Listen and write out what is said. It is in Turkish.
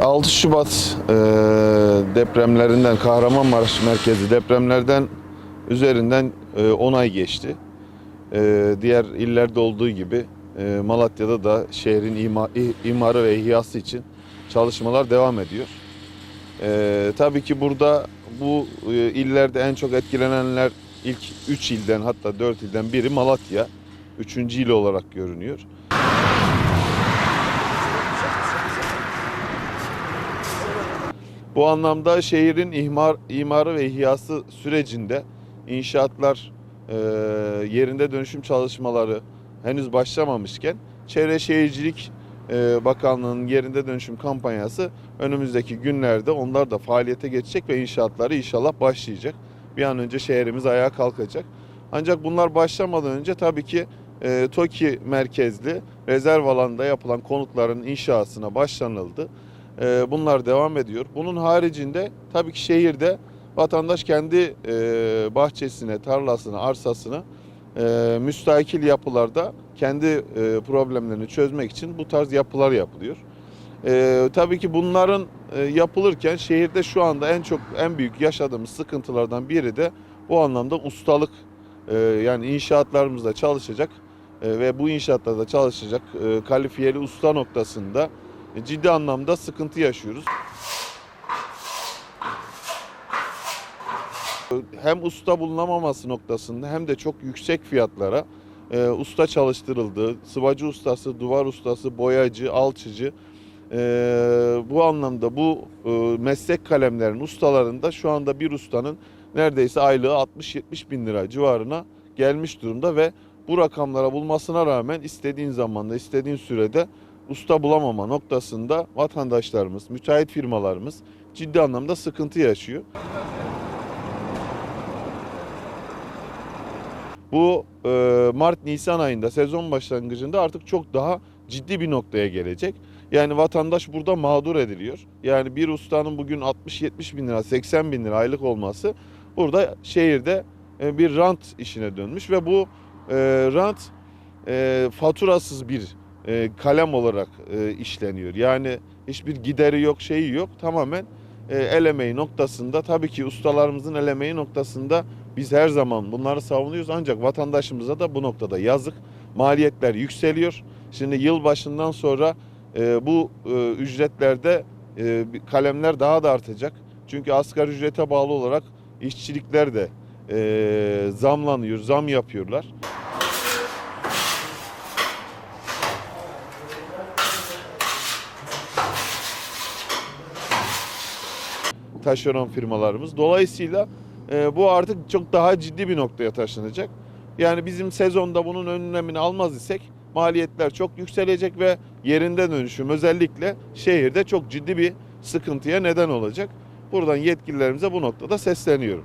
6 Şubat e, depremlerinden, Kahramanmaraş merkezi depremlerden üzerinden e, 10 ay geçti. E, diğer illerde olduğu gibi e, Malatya'da da şehrin ima, imarı ve ihyası için çalışmalar devam ediyor. E, tabii ki burada bu e, illerde en çok etkilenenler ilk 3 ilden hatta 4 ilden biri Malatya. 3. il olarak görünüyor. Bu anlamda şehrin ihmar, imarı ve ihyası sürecinde inşaatlar e, yerinde dönüşüm çalışmaları henüz başlamamışken Çevre Şehircilik e, Bakanlığı'nın yerinde dönüşüm kampanyası önümüzdeki günlerde onlar da faaliyete geçecek ve inşaatları inşallah başlayacak. Bir an önce şehrimiz ayağa kalkacak. Ancak bunlar başlamadan önce tabii ki e, TOKİ merkezli rezerv alanda yapılan konutların inşasına başlanıldı. E, bunlar devam ediyor. Bunun haricinde tabii ki şehirde vatandaş kendi e, bahçesine, tarlasına, arsasına e, müstakil yapılarda kendi e, problemlerini çözmek için bu tarz yapılar yapılıyor. E, tabii ki bunların e, yapılırken şehirde şu anda en çok en büyük yaşadığımız sıkıntılardan biri de bu anlamda ustalık. E, yani inşaatlarımızda çalışacak e, ve bu inşaatlarda çalışacak e, kalifiyeli usta noktasında ciddi anlamda sıkıntı yaşıyoruz. Hem usta bulunamaması noktasında hem de çok yüksek fiyatlara e, usta çalıştırıldı. Sıvacı ustası, duvar ustası, boyacı, alçıcı. E, bu anlamda bu e, meslek kalemlerin ustalarında şu anda bir ustanın neredeyse aylığı 60-70 bin lira civarına gelmiş durumda ve bu rakamlara bulmasına rağmen istediğin zamanda, istediğin sürede usta bulamama noktasında vatandaşlarımız, müteahhit firmalarımız ciddi anlamda sıkıntı yaşıyor. Bu e, Mart-Nisan ayında sezon başlangıcında artık çok daha ciddi bir noktaya gelecek. Yani vatandaş burada mağdur ediliyor. Yani bir ustanın bugün 60-70 bin lira, 80 bin lira aylık olması burada şehirde e, bir rant işine dönmüş ve bu e, rant e, faturasız bir e, kalem olarak e, işleniyor. Yani hiçbir gideri yok, şeyi yok. Tamamen e, el emeği noktasında tabii ki ustalarımızın el emeği noktasında biz her zaman bunları savunuyoruz ancak vatandaşımıza da bu noktada yazık. Maliyetler yükseliyor. Şimdi yıl başından sonra e, bu ücretlerde kalemler daha da artacak. Çünkü asgari ücrete bağlı olarak işçilikler de zamlanıyor, zam yapıyorlar. Taşeron firmalarımız. Dolayısıyla e, bu artık çok daha ciddi bir noktaya taşınacak. Yani bizim sezonda bunun önlemini almaz isek maliyetler çok yükselecek ve yerinde dönüşüm özellikle şehirde çok ciddi bir sıkıntıya neden olacak. Buradan yetkililerimize bu noktada sesleniyorum.